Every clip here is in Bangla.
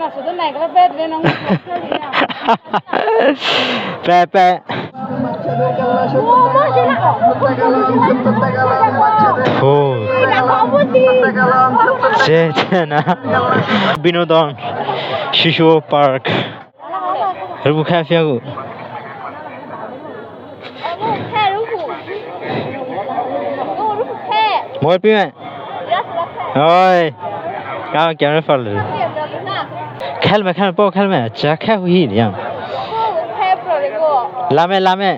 Maksudnya naik ke bed, dia nongol. প্যা প্যা ও চেয়েছে না বিনোদন খায় ফিয়াগু মোর পিমে ওই কাম কেমন ফল খেলমে খেলমে পো খেলমে চা খা হুই নিয়াম লামে লামে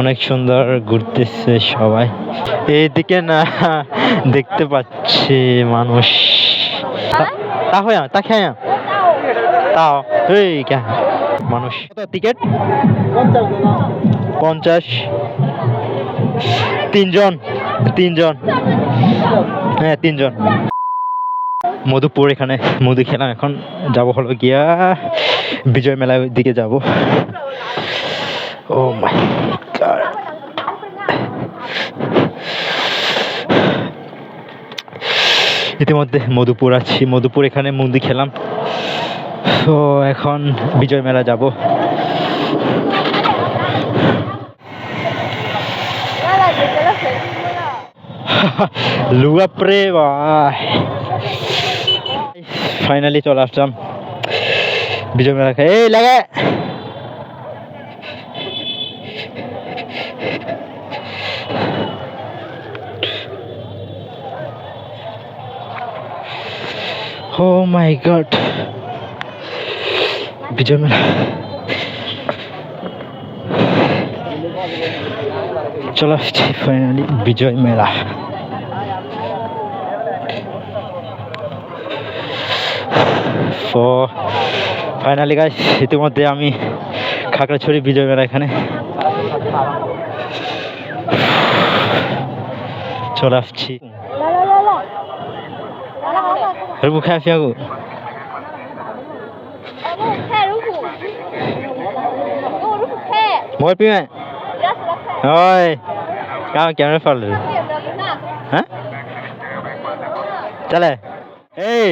অনেক সুন্দর ঘুরতেছে সবাই। এইদিকে না, দেখতে পাচ্ছি মানুষ। তা হয় তা খেয়ে তাও, এই মানুষ। টিকিট পঞ্চাশ। তিনজন তিনজন। হ্যাঁ তিনজন। মধুপুর এখানে মধু খেলাম। এখন যাব হলো গিয়া বিজয় মেলার দিকে যাব। ও মাই গড ইতিমধ্যে মধুপুর আছি। মধুপুর এখানে মন্দি খেলাম। তো এখন বিজয় মেলা যাব। লুগাপ্রে ভাই ফাইনালি চলে আসলাম। বিজয় মেলা খাই এই লাগে ও মাই গড বিজয় মেলা। চলে আসছি ফাইনালি বিজয় মেলা। তো ফাইনালি গাইস ইতিমধ্যে আমি খাগড়াছড়ি বিজয় মেলা এখানে চলে আসছি। রুবু খায় ফিয়াগু মোর পিমে ওই কেমন ফল হ্যাঁ? চলে। এই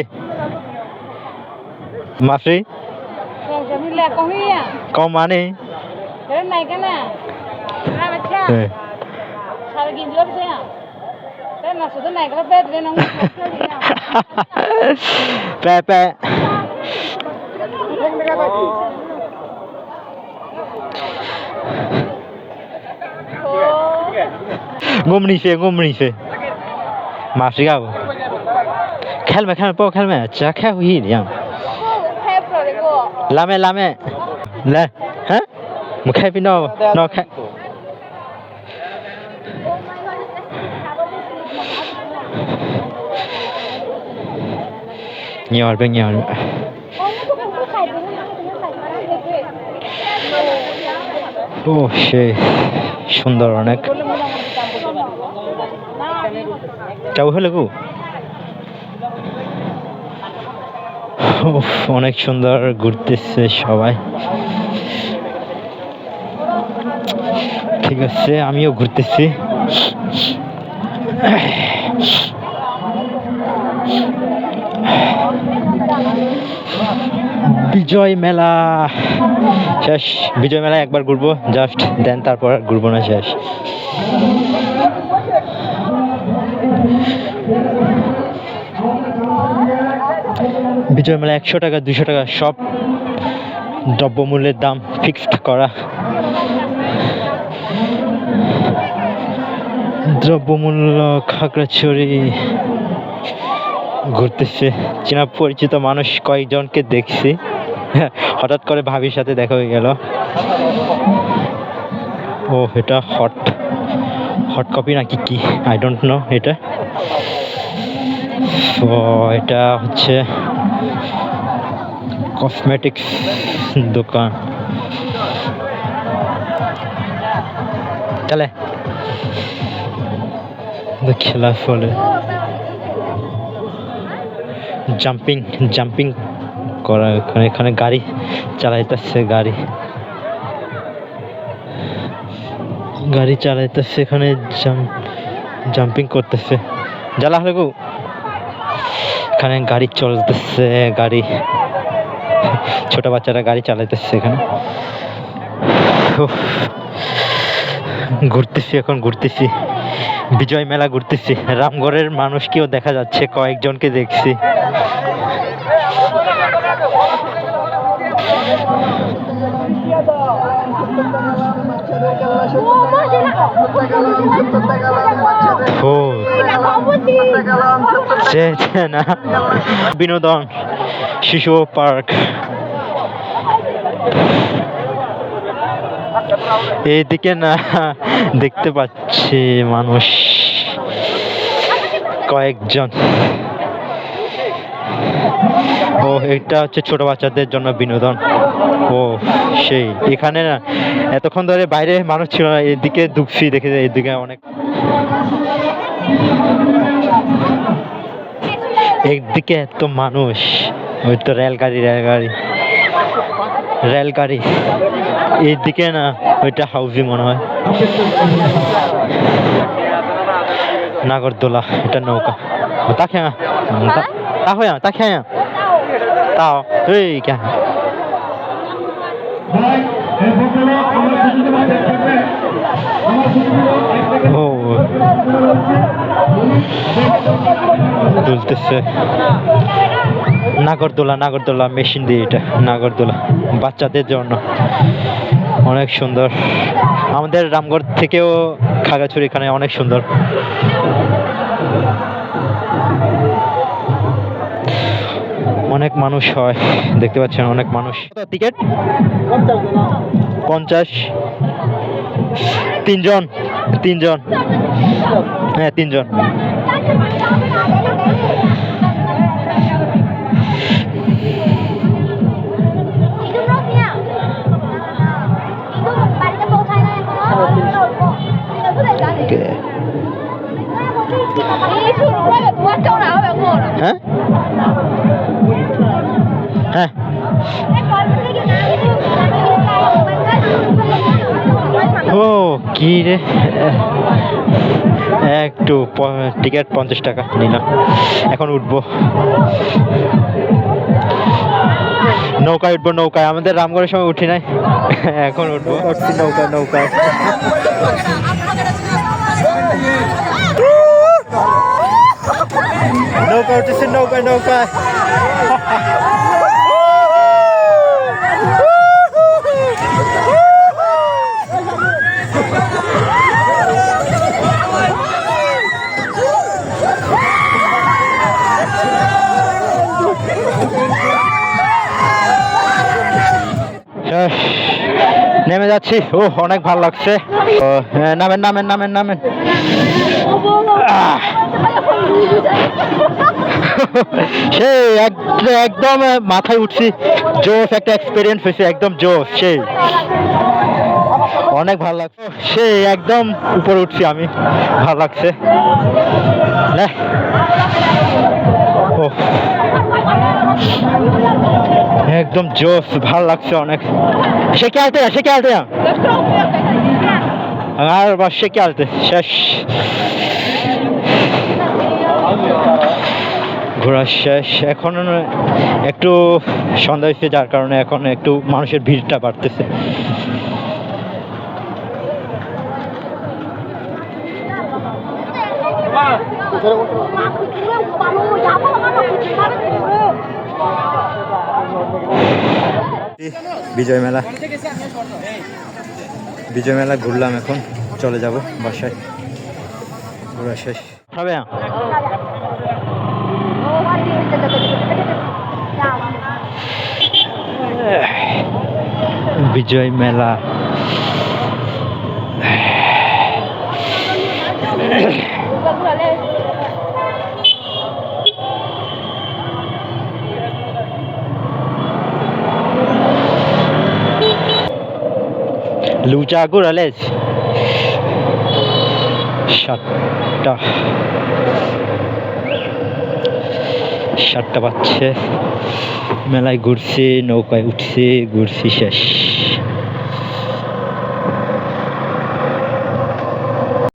ya. কম মানে. Eh, nongol. প্যা প্যা Oh. ঘুম নিছে ঘুম নিছে মাফরি গাবো খেলমে খেলমে পো খেলমে চা খা হুই নিয়াম লামে লামে। লে হ্যাঁ? মু খাই পি ন ন খাই nhiều bên nhiều ও, সে সুন্দর অনেক। চাউ হলে গো। অনেক সুন্দর ঘুরতেছে সবাই। ঠিক আছে, আমিও ঘুরতেছি। বিজয় মেলা। শেষ, বিজয় মেলা একবার ঘুরবো জাস্ট দেন তারপর ঘুরবো না, শেষ। বিজয় মেলা একশো টাকা দুশো টাকা সব দ্রব্যমূল্যের দাম ফিক্সড করা। দ্রব্যমূল্য খাগড়াছড়ি ঘুরতেছে। চেনা পরিচিত মানুষ কয়েকজনকে দেখছি। হঠাৎ করে ভাবির সাথে দেখা হয়ে গেল। ও এটা হট হট কপি নাকি কি? আই ডোন্ট নো এটা। তো এটা হচ্ছে কসমেটিক্স দোকান। চলে। খেলা ফলে। জাম্পিং জাম্পিং করা এখানে এখানে গাড়ি চালাইতেছে গাড়ি। গাড়ি চালাইতেছে এখানে জাম্পিং করতেছে। জ্বালা হলে গো। এখানে গাড়ি চলতেছে, গাড়ি, ছোট বাচ্চারা গাড়ি চালাইতেছে এখানে। ঘুরতেছি এখন, ঘুরতেছি। বিজয় মেলা ঘুরতেছি। রামগড়ের মানুষকেও দেখা যাচ্ছে, কয়েকজনকে দেখছি। ও না বিনোদন, শিশু পার্ক। এইদিকে না, দেখতে পাচ্ছি মানুষ কয়েকজন। ও, এটা হচ্ছে ছোট বাচ্চাদের জন্য বিনোদন। ও, সেই। এখানে না, এতক্ষণ ধরে বাইরে মানুষ ছিল না, এদিকে ঢুকছি দেখে এদিকে অনেক। একদিকে এত মানুষ, ওই তো রেলগাড়ি রেলগাড়ি। রেলগাড়ি। এইদিকে না, ওইটা হাউজি মনে হয়। নাগরদোলা, এটা নৌকা। তা খেয়া তা হয়ে তা খেয়া তাও এই কে? ও। নাগরদোলা নাগরদোলা মেশিন দিয়ে এটা, নাগরদোলা। বাচ্চাদের জন্য। অনেক সুন্দর। আমাদের রামগড় থেকেও খাগড়াছড়ি এখানে অনেক সুন্দর। অনেক মানুষ হয়। দেখতে পাচ্ছেন অনেক মানুষ। টিকিট পঞ্চাশ। তিনজন। তিনজন। হ্যাঁ তিনজন। ও, কি রে? একটু টিকিট পঞ্চাশ টাকা নিলাম। এখন উঠবো। নৌকায় উঠবো, নৌকায়। আমাদের রামগড়ের সময় উঠি নাই। এখন উঠবো। উঠছি নৌকায় নৌকায়। নৌকা উঠেছে, নৌকায় নৌকায়। নেমে যাচ্ছি। ও অনেক ভালো লাগছে। ও, হ্যাঁ, নামেন নামেন নামেন নামেন। এক- একদম মাথায় উঠছি। জোশ একটা এক্সপিরিয়েন্স হয়েছে একদম জোশ সেই। অনেক ভালো লাগছে। সেই একদম উপরে উঠছি আমি। ভালো লাগছে। নে। একদম জোশ, ভালো লাগছে অনেক। সে কে আলতে সে কে আলতে আর বাস, সে কে আলতে? শেষ। ঘোরা শেষ। এখন একটু সন্ধ্যা হয়েছে যার কারণে এখন একটু মানুষের ভিড়টা বাড়তেছে। বিজয় মেলা। বিজয় মেলা ঘুরলাম এখন। চলে যাব বাসায়। ঘোরা শেষ। হবে? বিজয় মেলা। লুচা ঘুরালেস সাতটা। সাতটা পাচ্ছে মেলায় ঘুরছি নৌকায় উঠছি ঘুরছি শেষ।